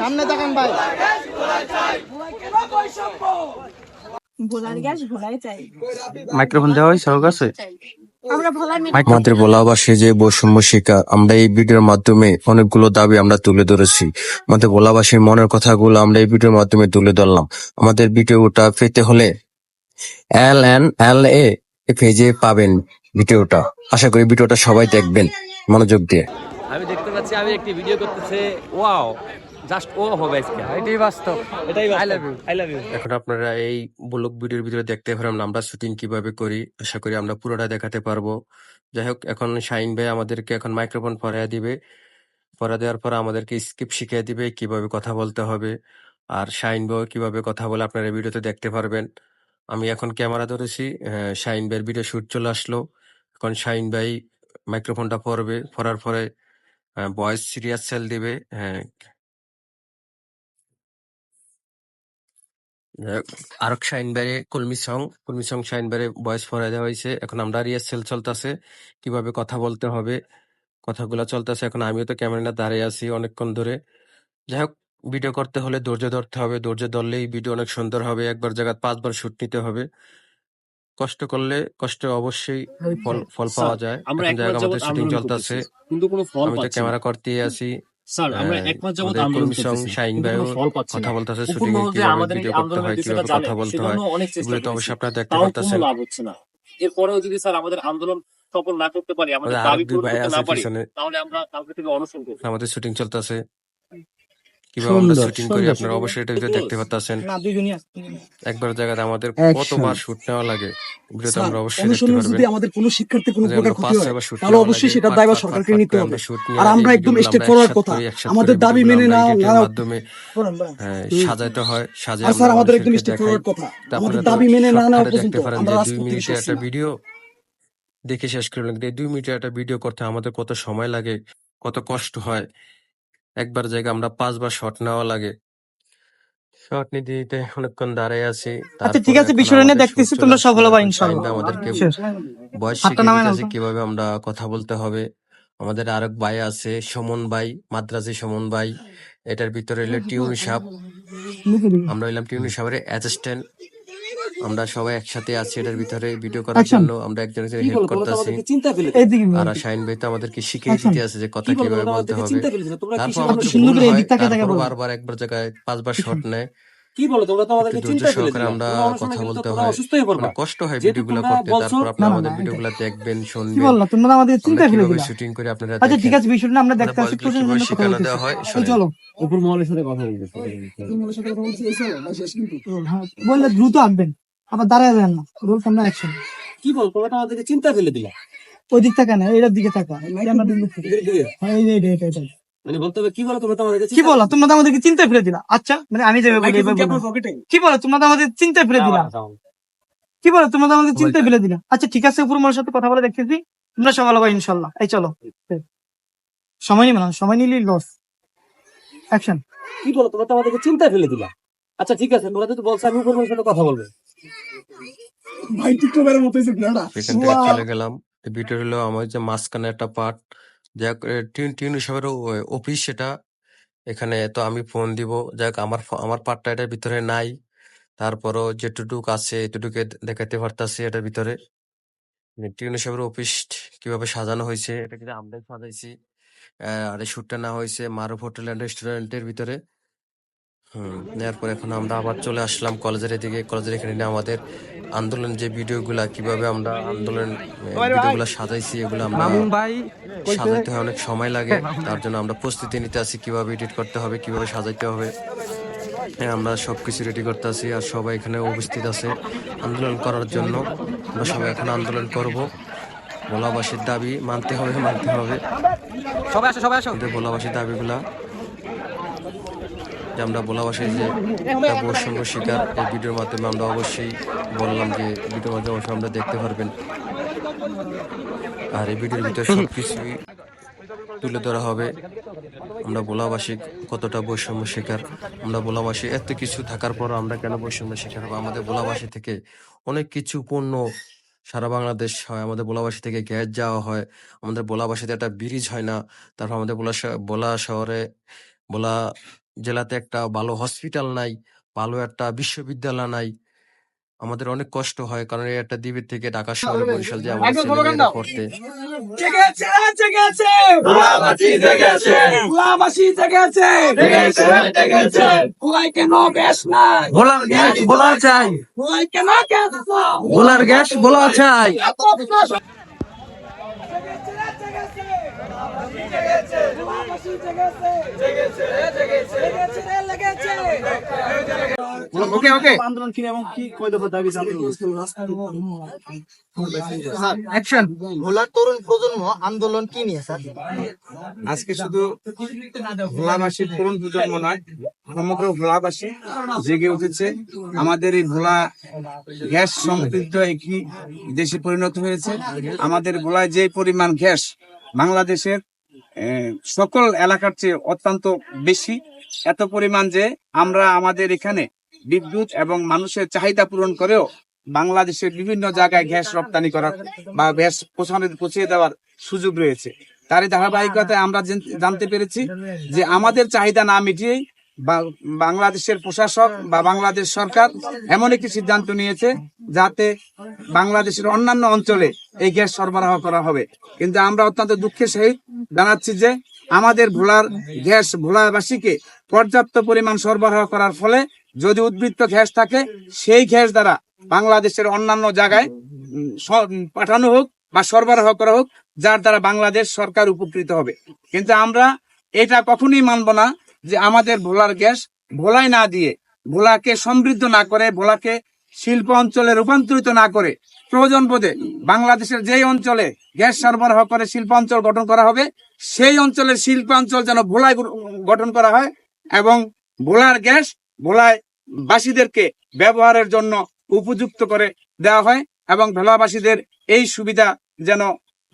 সামনে তাকান ভাই। মাইক্রোফোন দেওয়া কাছে আমাদের বলাবাসী যে বৈষম্য শিকার আমরা এই ভিডিওর মাধ্যমে অনেকগুলো দাবি আমরা তুলে ধরেছি। আমাদের বলাবাসীর মনের কথাগুলো আমরা এই ভিডিওর মাধ্যমে তুলে ধরলাম। আমাদের ভিডিওটা পেতে হলে এল এন এল এ পেজে পাবেন ভিডিওটা। আশা করি ভিডিওটা সবাই দেখবেন মনোযোগ দিয়ে। আমি দেখতে পাচ্ছি আমি একটি ভিডিও করতেছে ওয়াও জাস্ট ও হবে আজকে। এটাই বাস্তব। এটাই I love you. I love you এখন আপনারা এই ব্লগ ভিডিওর ভিতরে দেখতে পারবেন আমরা শুটিং কীভাবে করি আশা করি আমরা পুরোটা দেখাতে পারব। যাই হোক এখন শাইন ভাই আমাদেরকে এখন মাইক্রোফোন পরাইয়া দিবে। পরা দেওয়ার পর আমাদেরকে স্ক্রিপ্ট শিখিয়ে দিবে কীভাবে কথা বলতে হবে। আর শাইন ভাই কীভাবে কথা বলে আপনারা এই ভিডিওতে দেখতে পারবেন। আমি এখন ক্যামেরা ধরেছি শাইন ভাইয়ের ভিডিও শুট চলে আসলো। এখন শাইন ভাই মাইক্রোফোনটা পরবে পরার পরে ভয়েস সিরিয়াস সেল দিবে হ্যাঁ। আরক শাইনবারে কলমি সং কলমি সং শাইনবারে ভয়েস পড়ায় দেওয়া হয়েছে। এখন আমরা রিহার্সেল চলতেছে, কীভাবে কথা বলতে হবে, কথাগুলো চলতেছে। এখন আমিও তো ক্যামেরা দাঁড়িয়ে আছি অনেকক্ষণ ধরে। যাই হোক ভিডিও করতে হলে ধৈর্য ধরতে হবে, ধৈর্য ধরলেই ভিডিও অনেক সুন্দর হবে, একবার জায়গায় পাঁচবার শুট নিতে হবে। কষ্ট করলে কষ্ট অবশ্যই ফল ফল পাওয়া যায়। আমরা এখন এক জায়গা আমাদের শুটিং চলতেছে। কিন্তু কোনো ফল পাচ্ছি না। ক্যামেরা করতে আছি। স্যার আমরা এক মাস যাবত আমাদের আন্দোলন সং করতেছি শাইন কোনো ফল পাচ্ছি কথা বলতেছে শুটিং এ কীভাবে আমাদের এই ভিডিও করতে আন্দোলনের হয় কীভাবে কথা বলতে হয় অনেক চেষ্টা এগুলো তো অবশ্যই আপনারা দেখতে পারতেছেন। লাভ হচ্ছে না। এরপরেও যদি স্যার আমাদের আন্দোলন সফল না করতে পারি আমাদের আমাদের দাবি পূরণ করতে না পারি তাহলে আমরা কালকে থেকে অনশন করব। আমাদের শুটিং চলতেছে। কীভাবে আমরা শুটিং করি আপনারা অবশ্যই এটা ভিডিও দেখতে পারতেছেন। না দুইজনই আছে দুইজনই। একবার জায়গাতে আমাদের কতবার শুট নেওয়া লাগে ভিডিওতে আমরা অবশ্যই দেখতে অনুসন্ধান যদি আমাদের কোনো শিক্ষার্থীর কোনো প্রকার ক্ষতি হয় তাহলে অবশ্যই লাগে, দায়ভার সরকারকে নিতে হবে। আমরা shoot নিয়ে আর আমরা একদম ভিডিওগুলো ফরওয়ার্ড কথা। আমাদের দাবি মেনে না মাধ্যমে। হ্যাঁ, সাজাইতে হয় সাজিয়ে আর স্যার আমাদের একদম মানুষদেরকে ফরওয়ার্ড কথা। আমাদের দাবি মেনে না নেওয়া পর্যন্ত আমরা দুই মিনিটের একটা ভিডিও দেখে শেষ করলেন দুই মিনিটের একটা ভিডিও করতে আমাদের কত সময় লাগে কত কষ্ট হয় একবার জায়গা আমরা পাঁচবার শট নেওয়া লাগে। শট নিতে নিতে অনেকক্ষণ দাঁড়ায় আছি আচ্ছা ঠিক আছে বিষয়টা নিয়ে দেখতেছি তোমরা সফল। হবা এখন আমাদেরকে বয়স দিতেছে নাও তো। কীভাবে আমরা কথা বলতে হবে। আমাদের আরেক ভাই আছে সমন ভাই মাদ্রাসি সমন ভাই। এটার ভিতরে হইল টিউন সাপ। আমরা হইলাম টিউন সাহেবের অ্যাসিস্ট্যান্ট আমরা সবাই একসাথে আছি এটার ভিতরে ভিডিও করার জন্য আমরা একজন একজন হেল্প করতেছি। চিন্তা আর। শাহিন ভাই তো আমাদেরকে শিখিয়ে. দিতে আছে যে কথা কীভাবে বলতে হবে। চিন্তা তারপর আমাদের বারবার একবার জায়গায় পাঁচবার শট নেয়। কি বলো তোমরা তো আমাদেরকে চিন্তা ধৈর্য ফেলে দিলে আমরা কথা বলতে হয়। অসুস্থ হয়ে পড়বা মানে কষ্ট হয় ভিডিওগুলো করতে তারপর আপনারা আমাদের ভিডিওগুলো দেখবেন কি বললা তোমরা আমাদের চিন্তায় ফেলে দিলা শুটিং করি আপনারা আচ্ছা ঠিক আছে বিষয়টা আমরা দেখতে বয়সগুলো জন্য কথা শিখানো দেওয়া হয় বলতেছি এই শোনেন। চলো। উপর মহলের সাথে কথা বলতেছে হ্যাঁ, বললে দ্রুত আনবেন আবার দাঁড়ায় যান না। রোল সামনে অ্যাকশন কি বল তোমরা তো আমাদেরকে চিন্তা ফেলে দিলা। ওই দিক তাকা না এটার দিকে তাকা। হ্যাঁ, এই যে এটা, এটা। মানে বলতে হবে কি বলো তোমরা তো আমাদেরকে কি বলো? তোমরা আমাদেরকে চিন্তায় ফেলে দিলা। আচ্ছা মানে আমি কি বলো। তোমরা আমাদের ফেলে দিলা। কি বলো? তোমরা আমাদের চিন্তায় ফেলে দিলা। আচ্ছা ঠিক আছে উপর সাথে কথা বলে দেখতেছি। তোমরা ইনশাল্লাহ। এই চলো। সময় নিবে না সময় নিলেই লস অ্যাকশন কি বলো? তোমরা তো আমাদেরকে চিন্তা ফেলে দিলা। আচ্ছা ঠিক আছে তোমরা যদি বলছো আমি উপর সাথে কথা বলব। ভাই মতো হয়েছে ভিডিওটা। এখান থেকে চলে গেলাম। ভিডিও হলো আমার যে মাঝখানে একটা পার্ট টিউন টিউন হিসাবের অফিস সেটা। এখানে তো আমি ফোন দিব। যাক আমার আমার পার্টটা এটার ভিতরে নাই। তারপরও যেটুটুক আছে এটুটুকে দেখাতে পারতাছি এটার ভিতরে। টিউন হিসাবের অফিস কীভাবে সাজানো হয়েছে এটা কিন্তু আমরাই সাজাইছি। আর এই শুটটা না হয়েছে মারুফ হোটেল অ্যান্ড রেস্টুরেন্টের ভিতরে। হুম নেওয়ার পর এখন আমরা আবার চলে আসলাম কলেজের এদিকে। কলেজের এখানে আমাদের আন্দোলন যে ভিডিওগুলা কীভাবে আমরা আন্দোলন ভিডিওগুলো সাজাইছি এগুলো আমরা সাজাইতে হয় অনেক সময় লাগে। তার জন্য আমরা প্রস্তুতি নিতে আছি কীভাবে এডিট করতে হবে কীভাবে সাজাইতে হবে। হ্যাঁ, আমরা সবকিছু রেডি করতে আছি আর সবাই এখানে উপস্থিত আছে আন্দোলন করার জন্য। আমরা সবাই এখন আন্দোলন করব। ভোলাবাসীর দাবি মানতে হবে মানতে হবে। সবাই আসো সবাই আসো। ভোলাবাসীর দাবিগুলা যে আমরা ভোলাবাসীর যে বৈষম্য শিকার এই ভিডিওর মাধ্যমে আমরা অবশ্যই বললাম যে ভিডিওর মাধ্যমে অবশ্যই আমরা দেখতে পারবেন। আর এই ভিডিওর ভিতরে সবকিছুই তুলে ধরা হবে। আমরা ভোলাবাসী কতটা বৈষম্য শিকার, আমরা ভোলাবাসী এত কিছু থাকার পর আমরা কেন বৈষম্য শিকার হব? আমাদের ভোলাবাসী থেকে অনেক কিছু পণ্য সারা বাংলাদেশ হয়, আমাদের ভোলাবাসী থেকে গ্যাস যাওয়া হয়, আমাদের ভোলাবাসীতে একটা ব্রিজ হয় না, তারপর আমাদের বোলা ভোলা শহরে ভোলা জেলাতে একটা ভালো হসপিটাল নাই ভালো একটা বিশ্ববিদ্যালয় নাই। আমাদের অনেক কষ্ট হয় কারণ এই একটা দ্বীপের থেকে ঢাকা শহরে বরিশাল যে আমাদের ছেলেমেয়েরা পড়তে। ভোলার গ্যাস বলা চাই ভোলাই কেন গ্যাস নাই ভোলার গ্যাস বলা চাই এত প্রশ্ন ওকে ওকে আন্দোলন কি এবং কি কয় দফা দাবি অ্যাকশন ভোলার তরুণ প্রজন্ম আন্দোলন কি নিয়ে স্যার? আজকে শুধু ভোলাবাসীর তরুণ প্রজন্ম নয় সমগ্র ভোলাবাসী জেগে উঠেছে। আমাদের এই ভোলা গ্যাস সমৃদ্ধ একটি দেশে পরিণত হয়েছে। আমাদের ভোলায় যে পরিমাণ গ্যাস বাংলাদেশের সকল এলাকার চেয়ে অত্যন্ত বেশি। এত পরিমাণ যে আমরা আমাদের এখানে বিদ্যুৎ এবং মানুষের চাহিদা পূরণ করেও বাংলাদেশের বিভিন্ন জায়গায় গ্যাস রপ্তানি করার বা গ্যাস পোষণে পৌঁছে দেওয়ার সুযোগ রয়েছে। তারই ধারাবাহিকতায় আমরা জানতে পেরেছি যে আমাদের চাহিদা না মিটিয়েই বাংলাদেশের প্রশাসক বা বাংলাদেশ সরকার এমন একটি সিদ্ধান্ত নিয়েছে যাতে বাংলাদেশের অন্যান্য অঞ্চলে এই গ্যাস সরবরাহ করা হবে। কিন্তু আমরা অত্যন্ত দুঃখের সহিত জানাচ্ছি যে আমাদের ভোলার গ্যাস ভোলাবাসীকে পর্যাপ্ত পরিমাণ সরবরাহ করার ফলে যদি উদ্বৃত্ত গ্যাস থাকে সেই গ্যাস দ্বারা বাংলাদেশের অন্যান্য জায়গায় পাঠানো হোক বা সরবরাহ করা হোক যার দ্বারা বাংলাদেশ সরকার উপকৃত হবে। কিন্তু আমরা এটা কখনোই মানব না যে আমাদের ভোলার গ্যাস ভোলায় না দিয়ে ভোলাকে সমৃদ্ধ না করে, ভোলাকে শিল্প অঞ্চলে রূপান্তরিত না করে প্রয়োজন বোধে বাংলাদেশের যেই অঞ্চলে গ্যাস সরবরাহ করে শিল্প অঞ্চল গঠন করা হবে, সেই অঞ্চলের শিল্প অঞ্চল যেন ভোলায় গঠন- করা হয় এবং ভোলার গ্যাস ভোলায় বাসীদেরকে ব্যবহারের জন্য উপযুক্ত করে দেওয়া হয় এবং ভোলাবাসীদের এই সুবিধা যেন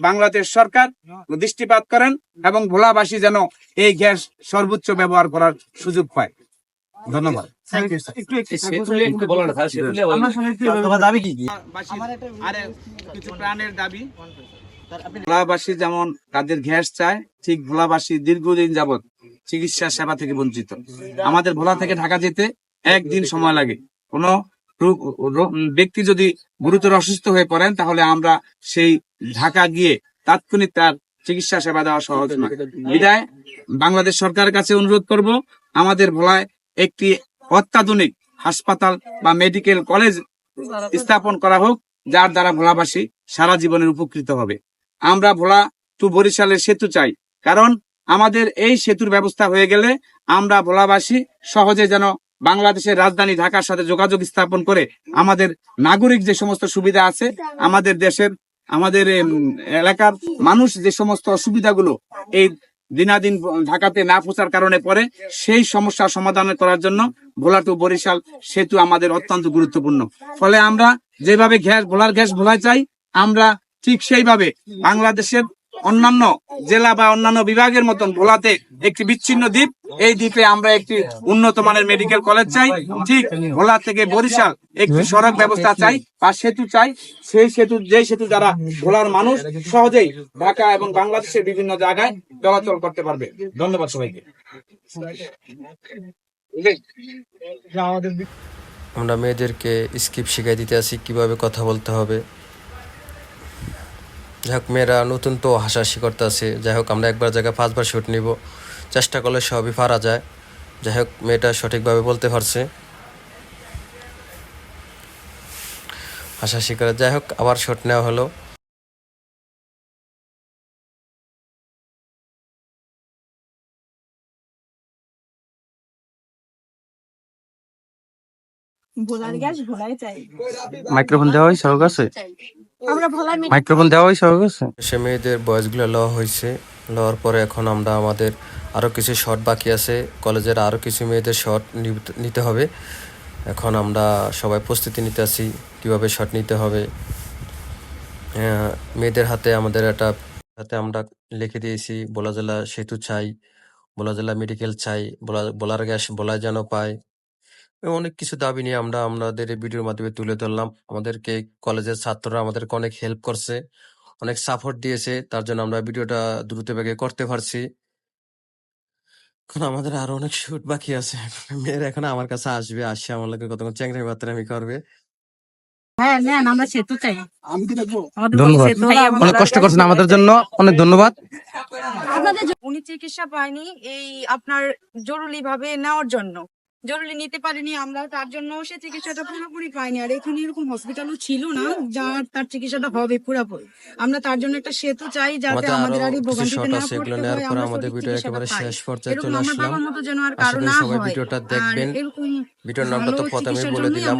বাংলাদেশ সরকার দৃষ্টিপাত করেন এবং ভোলাবাসী যেন এই গ্যাস সর্বোচ্চ ব্যবহার করার সুযোগ পায়। ধন্যবাদ। একটু একটু একটু বলো না স্যার সেতুলে ওই আমরা শুনেছি তোমার দাবি কি কি? আরে কিছু প্রাণের দাবি। ভোলাবাসী যেমন তাদের গ্যাস চায় ঠিক ভোলাবাসী দীর্ঘদিন যাবত চিকিৎসা সেবা থেকে বঞ্চিত। আমাদের ভোলা থেকে ঢাকা যেতে একদিন সময় লাগে। কোনো ব্যক্তি যদি গুরুতর অসুস্থ হয়ে পড়েন, তাহলে আমরা সেই ঢাকা গিয়ে তাৎক্ষণিক তার চিকিৎসা সেবা দেওয়া সহজ নয়। বিদায়, বাংলাদেশ সরকারের কাছে অনুরোধ করব, আমাদের ভোলায় একটি অত্যাধুনিক হাসপাতাল বা মেডিকেল কলেজ স্থাপন করা হোক, যার দ্বারা ভোলাবাসী সারা জীবনের উপকৃত হবে। আমরা ভোলা টু বরিশালের সেতু চাই, কারণ আমাদের এই সেতুর ব্যবস্থা হয়ে গেলে আমরা ভোলাবাসী সহজে যেন বাংলাদেশের রাজধানী ঢাকার সাথে যোগাযোগ স্থাপন করে আমাদের নাগরিক যে সমস্ত সুবিধা আছে, আমাদের দেশের, আমাদের এলাকার মানুষ যে সমস্ত অসুবিধাগুলো এই দিনাদিন ঢাকাতে না পৌঁছার কারণে পরে সেই সমস্যা সমাধান করার জন্য ভোলা টু বরিশাল সেতু আমাদের অত্যন্ত গুরুত্বপূর্ণ। ফলে আমরা যেভাবে গ্যাস, ভোলার গ্যাস ভোলা চাই, আমরা ঠিক সেইভাবে বাংলাদেশের অন্যান্য জেলা বা অন্যান্য বিভাগের মতন ভোলাতে একটি বিচ্ছিন্ন দ্বীপ। এই দ্বীপে আমরা একটি উন্নত মানের মেডিকেল কলেজ চাই। ঠিক ভোলা থেকে বরিশাল একটি সড়ক ব্যবস্থা চাই বা সেতু চাই। সেই সেতু যে সেতু দ্বারা ভোলার মানুষ সহজেই ঢাকা এবং বাংলাদেশের বিভিন্ন জায়গায় চলাচল করতে পারবে। ধন্যবাদ সবাইকে। আমরা মেয়েদেরকে স্কিপ শিখাই দিতে আসি, কীভাবে কথা বলতে হবে। যাই হোক মেয়েরা নতুন তো হাসাহাসি করতে আছে যাই হোক আমরা একবার জায়গায় পাঁচবার শুট নিব। চেষ্টা করলে সবই পারা যায়। যাই হোক মেয়েটা সঠিকভাবে বলতে পারছে। হাসাহাসি করে। যাই হোক আবার শট নেওয়া হলো। মাইক্রোফোন দেওয়া হয় সবার কাছে আমরা মাইক্রোফোন দেওয়া হয়েছে সে মেয়েদের বয়সগুলো লওয়া হয়েছে। লওয়ার পরে এখন আমরা আমাদের আরও কিছু শট বাকি আছে। কলেজের আরও কিছু মেয়েদের শট নিতে হবে। এখন আমরা সবাই প্রস্তুতি নিতে আসি কীভাবে শট নিতে হবে। আহ, মেয়েদের হাতে আমাদের একটা হাতে আমরা লিখে দিয়েছি বোলা জেলা সেতু চাই বোলা জেলা মেডিকেল চাই বোলা বোলার গ্যাস বলা যেন পায়। অনেক কিছু দাবি নিয়ে আমরা আমাদের এই ভিডিওর মাধ্যমে তুলে ধরলাম। আমাদেরকে কলেজের ছাত্ররা আমাদেরকে অনেক হেল্প করছে অনেক সাপোর্ট দিয়েছে। তার জন্য আমরা ভিডিওটা দ্রুত বেগে করতে পারছি। এখন আমাদের আরও অনেক শুট বাকি আছে। মেয়েরা এখন আমার কাছে আসবে আসে আমার লোকের কতক্ষণ চ্যাংড়ি বাত্রামি করবে। হ্যাঁ নেন আমরা সেতু চাই। আমি কি দেখব? ধন্যবাদ। অনেক কষ্ট করছেন আমাদের জন্য। অনেক ধন্যবাদ। উনি চিকিৎসা পায়নি এই আপনার জরুরি ভাবে নেওয়ার জন্য। জরুরি নিতে পারিনি আমরা তার জন্য সে চিকিৎসাটা পুরোপুরি পাইনি। আর এখানে এরকম হসপিটালও ছিল না যার তার চিকিৎসাটা হবে পুরোপুরি। আমরা তার জন্য একটা সেতু চাই যাতে আমাদের আর এই ভোগান্তিতে না পড়তে হয় আমরা আমাদের ভিডিও একেবারে শেষ পর্যায়ে চলে আসলাম। যেন আর কারও না হয়। ভিডিওটা দেখবেন। ভিডিওর নামটা তো প্রথমে বলে দিলাম।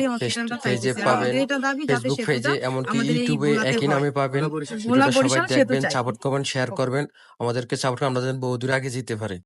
পেজ- পাবেন ফেসবুক পেজে এমনকি ইউটিউবে একই নামে পাবেন। ভিডিওটা সবাই দেখবেন সাপোর্ট করবেন শেয়ার করবেন। আমাদেরকে সাপোর্ট আমরা যেন বহুদূর আগে যেতে পারি।